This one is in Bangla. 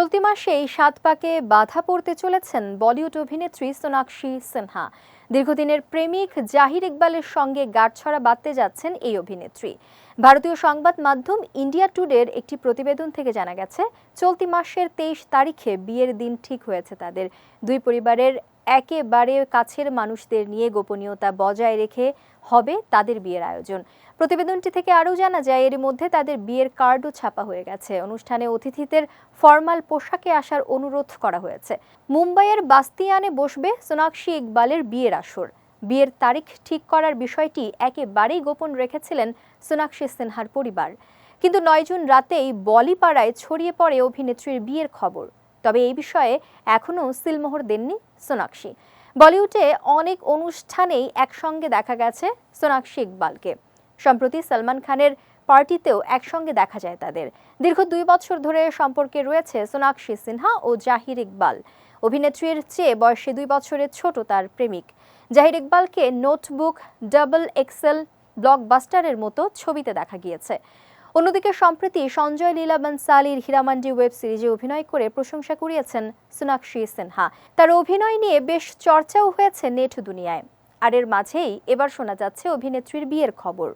চলতি মাসেই সাত পাকে বাধা পড়তে চলেছেন বলিউড অভিনেত্রী সোনাক্ষী সিনহা। দীর্ঘদিনের প্রেমিক জাহির ইকবালের সঙ্গে গাঁটছড়া বাঁধতে যাচ্ছেন এই অভিনেত্রী। ভারতীয় সংবাদ মাধ্যম ইন্ডিয়া টুডের একটি প্রতিবেদন থেকে জানা গেছে, চলতি মাসের তেইশ তারিখে বিয়ের দিন ঠিক হয়েছে তাদের। দুই পরিবারের একেবারে কাছের মানুষদের নিয়ে গোপনীয়তা বজায় রেখে হবে তাদের বিয়ের আয়োজন। প্রতিবেদনটি থেকে আরও জানা যায় এর মধ্যে তাদের বিয়ের কার্ডও ছাপা হয়ে গেছে। অনুষ্ঠানে অতিথিদের ফর্মাল পোশাকে আসার অনুরোধ করা হয়েছে। মুম্বাইয়ের বাস্তিয়ানে বসবে সোনাক্ষী ইকবালের বিয়ের আসর। বিয়ের তারিখ ঠিক করার বিষয়টি একেবারেই গোপন রেখেছিলেন সোনাক্ষী সিনহার পরিবার। কিন্তু নয় জুন রাতেই বলিপাড়ায় ছড়িয়ে পড়ে অভিনেত্রীর বিয়ের খবর। তবে এই বিষয়ে এখনও সিলমোহর দেননি সোনাক্ষী। বলিউডে অনেক অনুষ্ঠানেই একসঙ্গে দেখা গেছে সোনাক্ষী ইকবালকে। সম্প্রতি সালমান খানের পার্টিতেও একসঙ্গে দেখা যায় তাদের। দীর্ঘ দুই বছর ধরে সম্পর্কে রয়েছে সোনাক্ষী সিনহা ও জাহির ইকবাল। অভিনেত্রীর চেয়ে বয়সে দুই বছরের ছোট তার প্রেমিক। জাহির ইকবালকে নোটবুক ডাবল এক্সেল ব্লকবাস্টারের মতো ছবিতে দেখা গিয়েছে। অন্যদিকে সম্প্রতি সঞ্জয় লীলা বানসালির হীরামান্ডি ওয়েব সিরিজে অভিনয় করে প্রশংসা কুড়িয়েছেন সোনাক্ষী সিনহা। তার অভিনয় নিয়ে বেশ চর্চাও হয়েছে নেট দুনিয়ায়। আর এর মাঝেই এবার শোনা যাচ্ছে অভিনেত্রীর বিয়ের খবর।